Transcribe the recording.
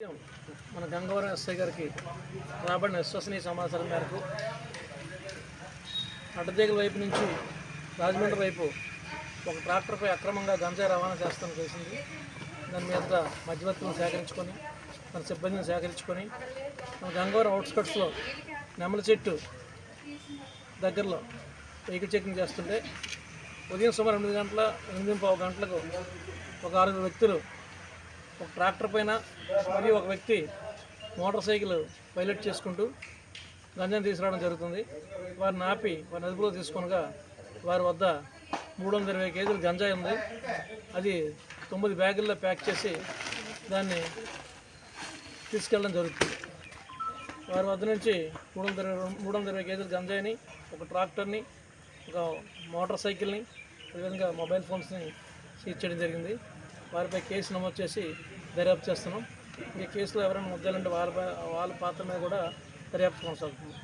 మన గంగవరం ఎస్ఐ గారికి రాబడిన విశ్వసనీయ సమాచారం మేరకు అడ్డదేగుల వైపు నుంచి రాజమండ్రి వైపు ఒక ట్రాక్టర్పై అక్రమంగా గంజాయి రవాణా చేస్తాను తెలిసింది. దాని మీద మధ్యవర్తులను సేకరించుకొని మన సిబ్బందిని సేకరించుకొని మన గంగవరం అవుట్స్కట్స్లో నెమల చెట్టు దగ్గరలో వెహికల్ చెకింగ్ చేస్తుంటే ఉదయం సుమారు ఎనిమిది గంటల ఎనిమిది పావు గంటలకు ఒక ఆరుగురు వ్యక్తులు ఒక ట్రాక్టర్ పైన మరియు ఒక వ్యక్తి మోటార్ సైకిల్ పైలట్ చేసుకుంటూ గంజాన్ని తీసుకురావడం జరుగుతుంది. వారిని ఆపి వారిని అదుపులో తీసుకొనగా వారి వద్ద మూడు వందల ఇరవై కేజీలు గంజాయి ఉంది. అది తొమ్మిది బ్యాగుల్లో ప్యాక్ చేసి దాన్ని తీసుకెళ్ళడం జరుగుతుంది. వారి వద్ద నుంచి మూడు వందల మూడు వందల ఇరవై కేజీల గంజాయిని ఒక ట్రాక్టర్ని ఒక మోటార్ సైకిల్ని అదేవిధంగా మొబైల్ ఫోన్స్ని సీజ్ చేయడం జరిగింది. వారిపై కేసు నమోదు చేసి దర్యాప్తు చేస్తున్నాం. ఈ కేసులో ఎవరైనా ముద్దాలంటే వాళ్ళ వాళ్ళ పాత్ర మీద కూడా దర్యాప్తు కొనసాగుతుంది.